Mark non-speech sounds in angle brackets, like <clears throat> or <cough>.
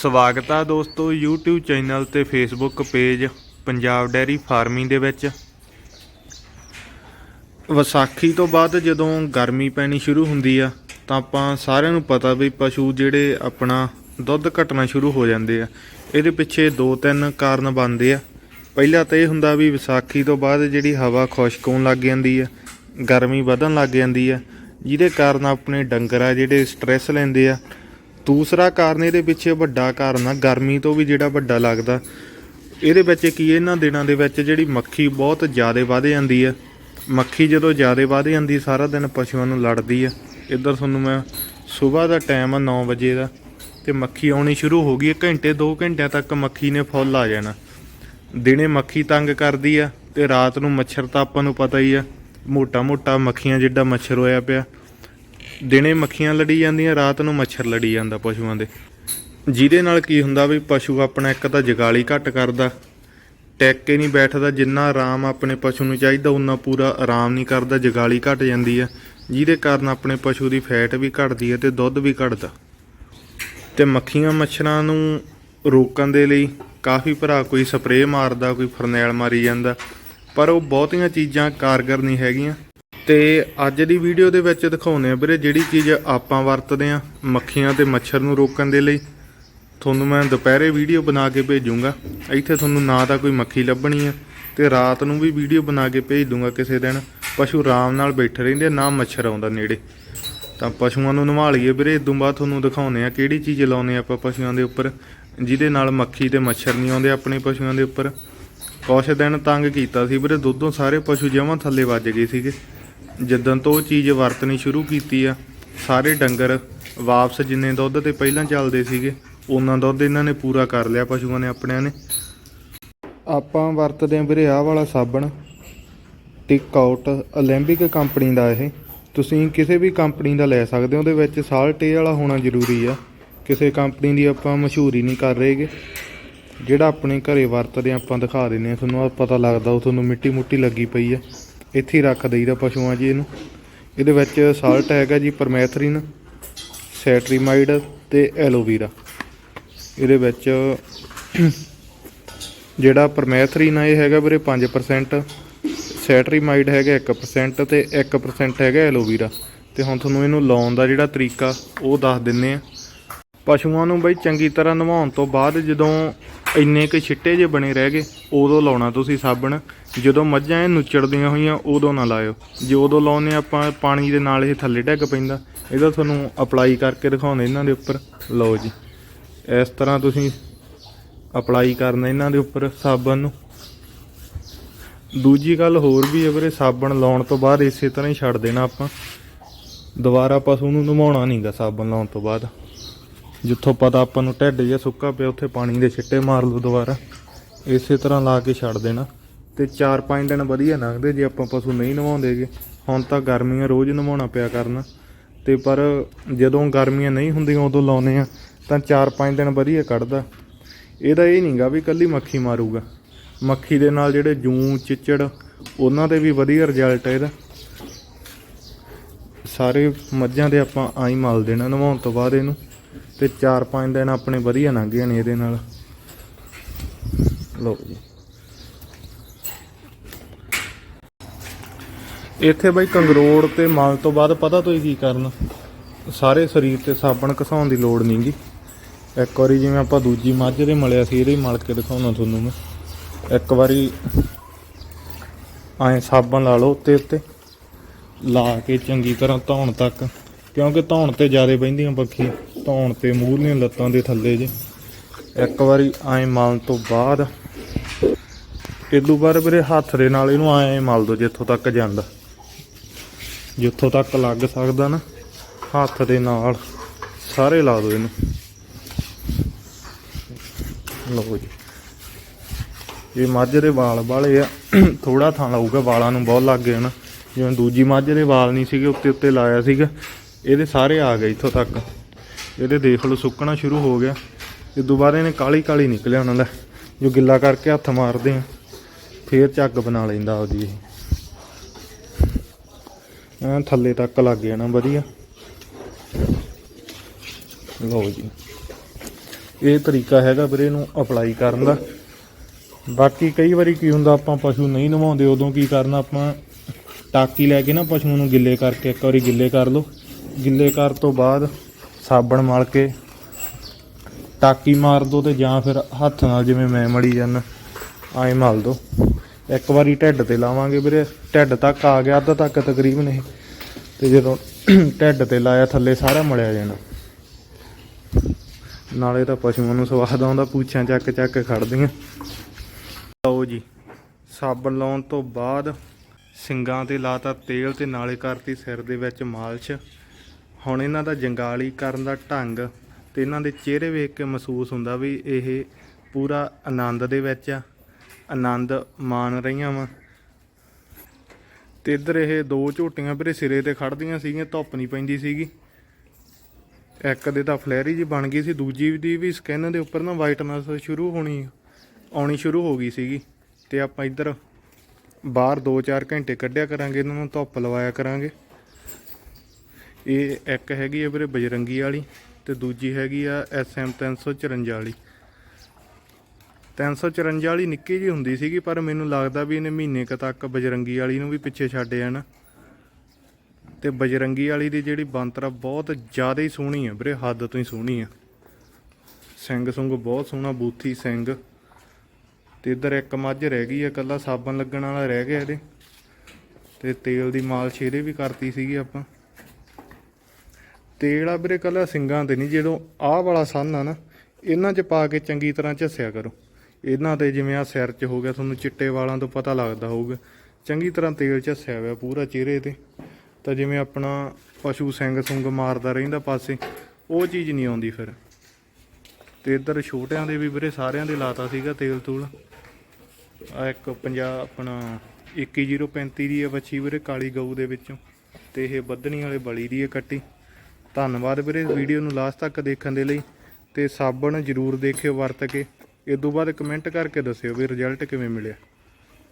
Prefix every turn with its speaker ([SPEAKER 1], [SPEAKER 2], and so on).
[SPEAKER 1] ਸਵਾਗਤ ਆ ਦੋਸਤੋ YouTube ਚੈਨਲ ਤੇ Facebook page Punjab dairy farming ਦੇ ਵਿੱਚ। ਵਿਸਾਖੀ ਤੋਂ ਬਾਅਦ ਜਦੋਂ ਗਰਮੀ ਪੈਣੀ ਸ਼ੁਰੂ ਹੁੰਦੀ ਆ, ਤਾਂ ਆਪਾਂ ਸਾਰਿਆਂ ਨੂੰ ਪਤਾ ਵੀ ਪਸ਼ੂ ਜਿਹੜੇ ਆਪਣਾ ਦੁੱਧ ਘਟਣਾ ਸ਼ੁਰੂ ਹੋ ਜਾਂਦੇ ਆ। ਇਹਦੇ ਪਿੱਛੇ ਦੋ ਤਿੰਨ ਕਾਰਨ ਬਣਦੇ ਆ। ਪਹਿਲਾ ਤਾਂ ਇਹ ਹੁੰਦਾ ਵੀ ਵਿਸਾਖੀ ਤੋਂ ਬਾਅਦ ਜਿਹੜੀ ਹਵਾ ਖੁਸ਼ਕ ਹੋਣ ਲੱਗ ਜਾਂਦੀ ਆ, ਗਰਮੀ ਵਧਣ ਲੱਗ ਜਾਂਦੀ ਆ, ਜਿਹਦੇ ਕਾਰਨ ਆਪਣੇ ਡੰਗਰ ਆ ਜਿਹੜੇ ਸਟ੍ਰੈਸ ਲੈਂਦੇ ਆ ਦੂਸਰਾ ਕਾਰਨ ਇਹਦੇ ਪਿੱਛੇ ਵੱਡਾ ਕਾਰਨ ਆ, ਗਰਮੀ ਤੋਂ ਵੀ ਜਿਹੜਾ ਵੱਡਾ ਲੱਗਦਾ। ਇਹਦੇ ਵਿੱਚ ਕੀ ਇਹਨਾਂ ਦਿਨਾਂ ਦੇ ਵਿੱਚ ਜਿਹੜੀ ਮੱਖੀ ਬਹੁਤ ਜ਼ਿਆਦਾ ਵਧ ਜਾਂਦੀ ਆ। ਮੱਖੀ ਜਦੋਂ ਜ਼ਿਆਦਾ ਵਧ ਜਾਂਦੀ, ਸਾਰਾ ਦਿਨ ਪਸ਼ੂਆਂ ਨੂੰ ਲੜਦੀ ਆ। ਇੱਧਰ ਤੁਹਾਨੂੰ ਮੈਂ ਸਵੇਰ ਦਾ ਟਾਈਮ ਆ 9 ਵਜੇ ਦਾ, ਤੇ ਮੱਖੀ ਆਉਣੀ ਸ਼ੁਰੂ ਹੋ ਗਈ ਘੰਟੇ 2 ਘੰਟਿਆਂ ਤੱਕ ਮੱਖੀ ਨੇ ਫੁੱਲ ਆ ਜਾਣਾ। ਦਿਨੇ ਮੱਖੀ ਤੰਗ ਕਰਦੀ ਆ, ਤੇ ਰਾਤ ਨੂੰ ਮੱਛਰ ਤਾਂ ਆਪਾਂ ਨੂੰ ਪਤਾ ਹੀ ਆ ਮੋਟਾ ਮੋਟਾ ਮੱਖੀਆਂ ਜਿੱਡਾ ਮੱਛਰ ਹੋਇਆ ਪਿਆ। ਦਿਨੇ ਮੱਖੀਆਂ ਲੜੀ ਜਾਂਦੀਆਂ, ਰਾਤ ਨੂੰ ਮੱਛਰ ਲੜੀ ਜਾਂਦਾ ਪਸ਼ੂਆਂ ਦੇ। ਜਿਹਦੇ ਨਾਲ ਕੀ ਹੁੰਦਾ ਵੀ ਪਸ਼ੂ ਆਪਣਾ ਇੱਕ ਤਾਂ ਜਗਾਲੀ ਘੱਟ ਕਰਦਾ, ਟੈਕ ਕੇ ਨਹੀਂ ਬੈਠਦਾ, ਜਿੰਨਾ ਆਰਾਮ ਆਪਣੇ ਪਸ਼ੂ ਨੂੰ ਚਾਹੀਦਾ ਉਨਾ ਪੂਰਾ ਆਰਾਮ ਨਹੀਂ ਕਰਦਾ, ਜਗਾਲੀ ਘਟ ਜਾਂਦੀ ਆ। ਜਿਹਦੇ ਕਾਰਨ ਆਪਣੇ ਪਸ਼ੂ ਦੀ ਫੈਟ ਵੀ ਘਟਦੀ ਹੈ ਤੇ ਦੁੱਧ ਵੀ ਘਟਦਾ। ਤੇ ਮੱਖੀਆਂ ਮੱਛਰਾਂ ਨੂੰ ਰੋਕਣ ਦੇ ਲਈ ਕਾਫੀ ਭਰਾ ਕੋਈ ਸਪਰੇਅ ਮਾਰਦਾ, ਕੋਈ ਫਰਨੈਲ ਮਾਰੀ ਜਾਂਦਾ, ਪਰ ਉਹ ਬਹੁਤੀਆਂ ਚੀਜ਼ਾਂ ਕਾਰਗਰ ਨਹੀਂ ਹੈਗੀਆਂ। ਤੇ ਅੱਜ ਦੀ ਵੀਡੀਓ ਦੇ ਵਿੱਚ ਦਿਖਾਉਂਦੇ ਆ ਵੀਰੇ ਜਿਹੜੀ ਚੀਜ਼ ਆਪਾਂ ਵਰਤਦੇ ਆ ਮੱਖੀਆਂ ਤੇ ਮੱਛਰ ਨੂੰ ਰੋਕਣ ਦੇ ਲਈ। ਤੁਹਾਨੂੰ ਮੈਂ ਦੁਪਹਿਰੇ ਵੀਡੀਓ ਬਣਾ ਕੇ ਭੇਜੂੰਗਾ। ਇੱਥੇ ਤੁਹਾਨੂੰ ਨਾ ਤਾਂ ਕੋਈ ਮੱਖੀ ਲੱਭਣੀ ਆ ਤੇ ਰਾਤ ਨੂੰ ਵੀ ਵੀਡੀਓ ਬਣਾ ਕੇ ਭੇਜ ਦੂੰਗਾ ਕਿਸੇ ਦਿਨ। ਪਸ਼ੂ ਆਰਾਮ ਨਾਲ ਬੈਠੇ ਰਹਿੰਦੇ ਆ, ਨਾ ਮੱਛਰ ਆਉਂਦਾ ਨੇੜੇ। ਤਾਂ ਪਸ਼ੂਆਂ ਨੂੰ ਨਵਾ ਲਈਏ ਵੀਰੇ ਇਦੋਂ ਬਾਅਦ ਤੁਹਾਨੂੰ ਦਿਖਾਉਂਦੇ ਆ ਕਿਹੜੀ ਚੀਜ਼ ਲਾਉਨੇ ਆਪਾਂ ਪਸ਼ੂਆਂ ਦੇ ਉੱਪਰ ਜਿਹਦੇ ਨਾਲ ਮੱਖੀ ਤੇ ਮੱਛਰ ਨਹੀਂ ਆਉਂਦੇ ਆਪਣੇ ਪਸ਼ੂਆਂ ਦੇ ਉੱਪਰ। ਕੁਛ ਦਿਨ ਤੰਗ ਕੀਤਾ ਸੀ ਵੀਰੇ ਦੁੱਧੋਂ ਸਾਰੇ ਪਸ਼ੂ ਜਮਾਂ ਥੱਲੇ ਵੱਜ ਗਏ ਸੀਗੇ। ਜਦੋਂ ਤੋਂ ਉਹ ਚੀਜ਼ ਵਰਤਣੀ ਸ਼ੁਰੂ ਕੀਤੀ ਆ ਸਾਰੇ ਡੰਗਰ ਵਾਪਸ ਜਿੰਨੇ ਦੁੱਧ ਤੇ ਪਹਿਲਾਂ ਚੱਲਦੇ ਸੀਗੇ ਉਹਨਾਂ ਦੁੱਧ ਇਹਨਾਂ ਨੇ ਪੂਰਾ ਕਰ ਲਿਆ ਪਸ਼ੂਆਂ ਨੇ ਆਪਣਿਆਂ ਨੇ ਆਪਾਂ ਵਰਤਦੇ ਆਂ ਵੀਰੇ ਆਹ ਵਾਲਾ ਸਾਬਣ ਟਿਕ ਆਊਟ 올림픽 ਕੰਪਨੀ ਦਾ ਇਹ ਤੁਸੀਂ ਕਿਸੇ ਵੀ ਕੰਪਨੀ ਦਾ ਲੈ ਸਕਦੇ ਹੋ ਉਹਦੇ ਵਿੱਚ ਸਾਲਟ ਇਹ ਵਾਲਾ ਹੋਣਾ ਜ਼ਰੂਰੀ ਆ ਕਿਸੇ ਕੰਪਨੀ ਦੀ ਆਪਾਂ ਮਸ਼ਹੂਰੀ ਨਹੀਂ ਕਰ ਰਹੇਗੇ ਜਿਹੜਾ ਆਪਣੇ ਘਰੇ ਵਰਤਦੇ ਆਂ ਆਪਾਂ ਦਿਖਾ ਦਿੰਨੇ ਆ ਤੁਹਾਨੂੰ ਆਹ ਪਤਾ ਲੱਗਦਾ ਉਹ ਤੁਹਾਨੂੰ ਮਿੱਟੀ ਮੁੱਟੀ ਲੱਗੀ ਪਈ ਆ ਇੱਥੇ ਹੀ ਰੱਖ ਦਈਦਾ ਪਸ਼ੂਆਂ ਜੀ ਇਹਨੂੰ। ਇਹਦੇ ਵਿੱਚ ਸਾਲਟ ਹੈਗਾ ਜੀ ਪਰਮੈਥਰੀਨ ਸੈਟਰੀਮਾਈਡ ਤੇ ਐਲੋਵੀਰਾ ਇਹਦੇ ਵਿੱਚ ਜਿਹੜਾ ਪਰਮੈਥਰੀਨ ਆ, ਇਹ ਹੈਗਾ ਵੀਰੇ 5% ਸੈਟਰੀਮਾਈਡ ਹੈਗਾ 1% ਤੇ 1% ਹੈਗਾ ਐਲੋਵੀਰਾ ਤੇ ਹੁਣ ਤੁਹਾਨੂੰ ਇਹਨੂੰ ਲਾਉਣ ਦਾ ਜਿਹੜਾ ਤਰੀਕਾ, ਉਹ ਦੱਸ ਦਿੰਨੇ ਆ। ਪਸ਼ੂਆਂ ਨੂੰ ਬਈ ਚੰਗੀ ਤਰ੍ਹਾਂ ਨਵਾਉਣ ਤੋਂ ਬਾਅਦ ਜਦੋਂ ਇੰਨੇ ਕੁ ਛਿੱਟੇ ਜੇ ਬਣੇ ਰਹਿ ਗਏ, ਉਦੋਂ ਲਾਉਣਾ ਤੁਸੀਂ ਸਾਬਣ। ਜਦੋਂ ਮੱਝਾਂ ਇਹ ਨੁੱਚੜਦੀਆਂ ਹੋਈਆਂ, ਉਦੋਂ ਨਾ ਲਾਇਓ। ਜੇ ਉਦੋਂ ਲਾਉਨੇ ਆਪਾਂ, ਪਾਣੀ ਦੇ ਨਾਲ ਇਹ ਥੱਲੇ ਡਿੱਗ ਪੈਂਦਾ। ਇਹਦਾ ਤੁਹਾਨੂੰ ਅਪਲਾਈ ਕਰਕੇ ਦਿਖਾਉਂਦੇ ਇਹਨਾਂ ਦੇ ਉੱਪਰ। ਲਓ ਜੀ। ਇਸ ਤਰ੍ਹਾਂ ਤੁਸੀਂ ਅਪਲਾਈ ਕਰਨਾ ਇਹਨਾਂ ਦੇ ਉੱਪਰ ਸਾਬਣ ਨੂੰ। ਦੂਜੀ ਗੱਲ ਹੋਰ ਵੀ ਹੈ ਵੀਰੇ, ਸਾਬਣ ਲਾਉਣ ਤੋਂ ਬਾਅਦ ਇਸੇ ਤਰ੍ਹਾਂ ਹੀ ਛੱਡ ਦੇਣਾ ਆਪਾਂ। ਦੁਬਾਰਾ ਪਸ਼ੂ ਨੂੰ ਨਵਾਉਣਾ ਨਹੀਂਗਾ ਸਾਬਣ ਲਾਉਣ ਤੋਂ ਬਾਅਦ। ਜਿੱਥੋਂ ਪਤਾ ਆਪਾਂ ਨੂੰ ਢਿੱਡ ਜਿਹਾ ਸੁੱਕਾ ਪਿਆ, ਉੱਥੇ ਪਾਣੀ ਦੇ ਛਿੱਟੇ ਮਾਰ ਲਓ ਦੁਬਾਰਾ। ਇਸੇ ਤਰ੍ਹਾਂ ਲਾ ਕੇ ਛੱਡ ਦੇਣਾ। ਤੇ 4-5 ਦਿਨ ਵਧੀਆ ਲੰਘਦੇ ਜੇ ਆਪਾਂ ਪਸ਼ੂ ਨਹੀਂ ਨਵਾਉਂਦੇਗੇ ਹੁਣ ਤਾਂ ਗਰਮੀਆਂ ਰੋਜ਼ ਨਵਾਉਣਾ ਪਿਆ ਕਰਨਾ। ਤੇ ਪਰ ਜਦੋਂ ਗਰਮੀਆਂ ਨਹੀਂ ਹੁੰਦੀਆਂ, ਉਦੋਂ ਲਾਉਨੇ ਆ ਤਾਂ 4-5 ਦਿਨ ਵਧੀਆ ਕੱਢਦਾ। ਇਹਦਾ ਇਹ ਨਹੀਂਗਾ ਵੀ ਕੱਲੀ ਮੱਖੀ ਮਾਰੂਗਾ। ਮੱਖੀ ਦੇ ਨਾਲ ਜਿਹੜੇ ਜੂੰ, ਚਿੱਚੜ, ਉਹਨਾਂ ਦੇ ਵੀ ਵਧੀਆ ਰਿਜ਼ਲਟ ਹੈ ਇਹਦਾ। ਸਾਰੇ ਮੱਝਾਂ ਦੇ ਆਪਾਂ ਆਈ ਮਲ ਦੇਣਾ ਨਵਾਉਣ ਤੋਂ ਬਾਅਦ ਇਹਨੂੰ। ਤੇ 4-5 ਦਿਨ ਆਪਣੇ ਵਧੀਆ ਲੰਘ ਗਏ ਨੇ ਇਹਦੇ ਨਾਲ। ਲਓ ਜੀ। ਇੱਥੇ ਬਈ ਕੰਗਰੋੜ ਤੇ ਮਲ ਤੋਂ ਬਾਅਦ ਪਤਾ ਤੁਸੀਂ ਕੀ ਕਰਨਾ? ਸਾਰੇ ਸਰੀਰ ਤੇ ਸਾਬਣ ਘਸਾਉਣ ਦੀ ਲੋੜ ਨਹੀਂਗੀ ਇੱਕ ਵਾਰੀ ਜਿਵੇਂ ਆਪਾਂ ਦੂਜੀ ਮੱਝ ਦੇ ਮਲਿਆ ਸੀ, ਇਹਦੇ ਮਲ ਕੇ ਦਿਖਾਉਣਾ ਤੁਹਾਨੂੰ ਮੈਂ। ਇੱਕ ਵਾਰੀ ਐਂ ਸਾਬਣ ਲਾ ਲਓ ਉੱਤੇ ਉੱਤੇ। ਲਾ ਕੇ ਚੰਗੀ ਤਰ੍ਹਾਂ ਧੌਣ ਤੱਕ, ਕਿਉਂਕਿ ਧੌਣ ਤੇ ਜ਼ਿਆਦਾ ਬਹਿੰਦੀਆਂ ਪੱਖੀ ਧੌਣ ਤੇ ਮੂਹਰਲੀਆਂ ਲੱਤਾਂ ਦੇ ਥੱਲੇ ਜੇ। ਇੱਕ ਵਾਰੀ ਐਂ ਮਲਣ ਤੋਂ ਬਾਅਦ ਇਦੋਂ ਬਾਅਦ ਵੀਰੇ ਹੱਥ ਦੇ ਨਾਲ ਇਹਨੂੰ ਐਂ ਮਲ ਦੋ ਜਿੱਥੋਂ ਤੱਕ ਜਾਂਦਾ। ਜਿੱਥੋਂ ਤੱਕ ਲੱਗ ਸਕਦਾ ਨਾ, ਹੱਥ ਦੇ ਨਾਲ ਸਾਰੇ ਲਾ ਦੋ ਇਹਨੂੰ। ਲਓ ਜੀ। ਇਹ ਮੱਝ ਦੇ ਵਾਲ ਵਾਲੇ ਆ। ਥੋੜਾ ਥਾਂ ਲਾਊਗਾ, ਵਾਲਾਂ ਨੂੰ ਬਹੁਤ ਲੱਗ ਗਿਆ ਨਾ। ਜਿਵੇਂ ਦੂਜੀ ਮੱਝ ਦੇ ਵਾਲ ਨਹੀਂ ਸੀਗੇ, ਉੱਤੇ ਉੱਤੇ ਲਾਇਆ ਸੀਗਾ। ਇਹਦੇ ਸਾਰੇ ਆ ਗਏ ਇੱਥੋਂ ਤੱਕ। ਇਹਦੇ ਦੇਖ ਲਓ, ਸੁੱਕਣਾ ਸ਼ੁਰੂ ਹੋ ਗਿਆ। ਇਹ ਦੁਬਾਰਾ ਇਹਨੇ ਕਾਲੀ ਕਾਲੀ ਨਿਕਲਿਆ ਉਹਨਾਂ ਦਾ। ਜੋ ਗਿੱਲਾ ਕਰਕੇ ਹੱਥ ਮਾਰਦੇ ਆ, ਫੇਰ ਝੱਗ ਬਣਾ ਲੈਂਦਾ ਉਹਦੀ ਇਹ। ਐਂ ਥੱਲੇ ਤੱਕ ਲੱਗ ਜਾਣਾ, ਵਧੀਆ। ਲਓ ਜੀ। ਇਹ ਤਰੀਕਾ ਹੈਗਾ ਵੀਰੇ ਨੂੰ ਅਪਲਾਈ ਕਰਨ ਦਾ। ਬਾਕੀ ਕਈ ਵਾਰੀ ਕੀ ਹੁੰਦਾ, ਆਪਾਂ ਪਸ਼ੂ ਨਹੀਂ ਨਵਾਉਂਦੇ, ਉਦੋਂ ਕੀ ਕਰਨਾ, ਆਪਾਂ ਟਾਕੀ ਲੈ ਕੇ ਨਾ ਪਸ਼ੂਆਂ ਨੂੰ ਗਿੱਲੇ ਕਰਕੇ ਇੱਕ ਵਾਰੀ ਗਿੱਲੇ ਕਰ ਲਓ। ਗਿੱਲੇ ਕਰ ਤੋਂ ਬਾਅਦ ਸਾਬਣ ਮਲ ਕੇ ਟਾਕੀ ਮਾਰ ਦੋ ਤੇ ਜਾਂ ਫਿਰ ਹੱਥ ਨਾਲ ਜਿਵੇਂ ਮੈਂ ਮੜੀ ਜਾਂਦਾ ਐਂ ਮਲ ਦੋ। ਇੱਕ ਵਾਰੀ ਢਿੱਡ ਤੇ ਲਾਵਾਂਗੇ ਵੀਰੇ, ਢਿੱਡ ਤੱਕ ਆ ਗਿਆ, ਅੱਧ ਤੱਕ ਤਕਰੀਬਨ ਇਹ। ਤੇ ਜਦੋਂ <clears throat> ਢਿੱਡ ਤੇ ਲਾਇਆ, ਥੱਲੇ ਸਾਰਾ ਮਲਿਆ ਜਾਣਾ। ਨਾਲੇ ਤਾਂ ਪਸ਼ੂਆਂ ਨੂੰ ਸਵਾਦ ਆਉਂਦਾ, ਪੂਛਾਂ ਚੱਕ ਚੱਕ ਕੇ ਖੜਦੀਆਂ। ਲਓ ਜੀ, ਸਾਬਣ ਲਾਉਣ ਤੋਂ ਬਾਅਦ ਸਿੰਗਾਂ ਤੇ ਲਾਤਾ ਤੇਲ ਤੇ ਨਾਲੇ ਕਰਤੀ ਸਿਰ ਦੇ ਵਿੱਚ ਮਾਲਸ਼। ਹੁਣ ਇਹਨਾਂ ਦਾ ਜੰਗਾਲੀ ਕਰਨ ਦਾ ਢੰਗ ਤੇ ਇਹਨਾਂ ਦੇ ਚਿਹਰੇ ਵੇਖ ਕੇ ਮਹਿਸੂਸ ਹੁੰਦਾ ਵੀ ਇਹ ਪੂਰਾ ਆਨੰਦ ਦੇ ਵਿੱਚ ਆ। ਆਨੰਦ ਮਾਣ ਰਹੀਆਂ ਵਾ। ਤੇ ਇੱਧਰ ਇਹ ਦੋ ਝੋਟੀਆਂ ਵੀਰੇ ਸਿਰੇ ਤੇ ਖੜਦੀਆਂ ਸੀਗੀਆਂ, ਧੁੱਪ ਨਹੀਂ ਪੈਂਦੀ ਸੀਗੀ। ਇੱਕ ਦੇ ਤਾਂ ਫਲੈਰੀ ਜੀ ਬਣ ਗਈ ਸੀ, ਦੂਜੀ ਦੀ ਵੀ ਸਕਿਨ ਦੇ ਉੱਪਰ ਨਾ ਵਾਈਟਨੈਸ ਸ਼ੁਰੂ ਹੋਣੀ, ਆਉਣੀ ਸ਼ੁਰੂ ਹੋ ਗਈ ਸੀਗੀ। ਤੇ ਆਪਾਂ ਇੱਧਰ ਬਾਹਰ 2-4 ਘੰਟੇ ਕੱਢਿਆ ਕਰਾਂਗੇ, ਇਹਨਾਂ ਨੂੰ ਧੁੱਪ ਲਵਾਇਆ ਕਰਾਂਗੇ। ਇਹ ਇੱਕ ਹੈਗੀ ਆ ਵੀਰੇ ਬਜਰੰਗੀ ਵਾਲੀ ਤੇ ਦੂਜੀ ਹੈਗੀ ਆ SM 354 ਵਾਲੀ। 354 ਵਾਲੀ ਨਿੱਕੀ ਜੀ ਹੁੰਦੀ ਸੀਗੀ, ਪਰ ਮੈਨੂੰ ਲੱਗਦਾ ਵੀ ਇਹਨੇ ਮਹੀਨੇ ਕ ਤੱਕ ਬਜਰੰਗੀ ਵਾਲੀ ਨੂੰ ਵੀ ਪਿੱਛੇ ਛੱਡ ਜਾਣਾ ਤੇ ਬਜਰੰਗੀ ਵਾਲੀ ਦੀ ਜਿਹੜੀ ਬੰਤਰਾ ਬਹੁਤ ਜ਼ਿਆਦਾ ਹੀ ਸੋਹਣੀ ਆ ਵੀਰੇ, ਹੱਦ ਤੋਂ ਹੀ ਸੋਹਣੀ ਆ। ਸਿੰਘ ਸੁੰਗ ਬਹੁਤ ਸੋਹਣਾ, ਬੂਥੀ ਸਿੰਘ। ਤੇ ਇੱਧਰ ਇੱਕ ਮੱਝ ਰਹਿ ਗਈ ਆ ਕੱਲਾ ਸਾਬਣ ਲੱਗਣ ਵਾਲਾ ਰਹਿ ਗਿਆ ਇਹਦੇ। ਤੇ ਤੇਲ ਦੀ ਮਾਲਸ਼ ਇਹਦੇ ਵੀ ਕਰਤੀ ਸੀਗੀ ਆਪਾਂ। ਤੇਲ ਆ ਵੀਰੇ, ਕੱਲਾ ਸਿੰਗਾਂ ਤੇ ਨਹੀਂ, ਜਦੋਂ ਆਹ ਵਾਲਾ ਸੰਨ ਆ ਨਾ, ਇਹਨਾਂ 'ਚ ਪਾ ਕੇ ਚੰਗੀ ਤਰ੍ਹਾਂ ਝੱਸਿਆ ਕਰੋ। ਇਹਨਾਂ ਤੇ ਜਿਵੇਂ ਆ ਸਿਰ 'ਚ ਹੋ ਗਿਆ, ਤੁਹਾਨੂੰ ਚਿੱਟੇ ਵਾਲਾਂ ਤੋਂ ਪਤਾ ਲੱਗਦਾ ਹੋਊਗਾ। ਚੰਗੀ ਤਰ੍ਹਾਂ ਤੇਲ ਝੱਸਿਆ ਹੋਇਆ ਪੂਰਾ ਚਿਹਰੇ ਤੇ। ਤਾਂ ਜਿਵੇਂ ਆਪਣਾ ਪਸ਼ੂ ਸਿੰਗ ਸੁੰਗ ਮਾਰਦਾ ਰਹਿੰਦਾ ਪਾਸੇ, ਉਹ ਚੀਜ਼ ਨਹੀਂ ਆਉਂਦੀ ਫਿਰ। ਤੇ ਇੱਧਰ ਛੋਟਿਆਂ ਦੇ ਵੀ ਵੀਰੇ, ਸਾਰਿਆਂ ਦੇ ਲਾਤਾ ਸੀਗਾ ਤੇਲ ਤੂਲ। ਆ ਇੱਕ 50 ਆਪਣਾ 21035 ਦੀ ਹੈ ਬੱਚੀ ਵੀਰੇ, ਕਾਲੀ ਗਊ ਦੇ ਵਿੱਚੋਂ। ਤੇ ਇਹ ਬੱਧਣੀ ਵਾਲੇ ਬਲੀ ਦੀ ਹੈ ਕੱਟੀ। ਧੰਨਵਾਦ ਵੀਰੇ ਵੀਡੀਓ ਨੂੰ ਲਾਸਟ ਤੱਕ ਦੇਖਣ ਦੇ ਲਈ ਤੇ ਸਾਬਣ ਜ਼ਰੂਰ ਦੇਖਿਓ ਵਰਤ ਕੇ। ਇਸ ਤੋਂ ਬਾਅਦ ਕਮੈਂਟ ਕਰਕੇ ਦੱਸਿਓ ਵੀ ਰਿਜ਼ਲਟ ਕਿਵੇਂ ਮਿਲਿਆ।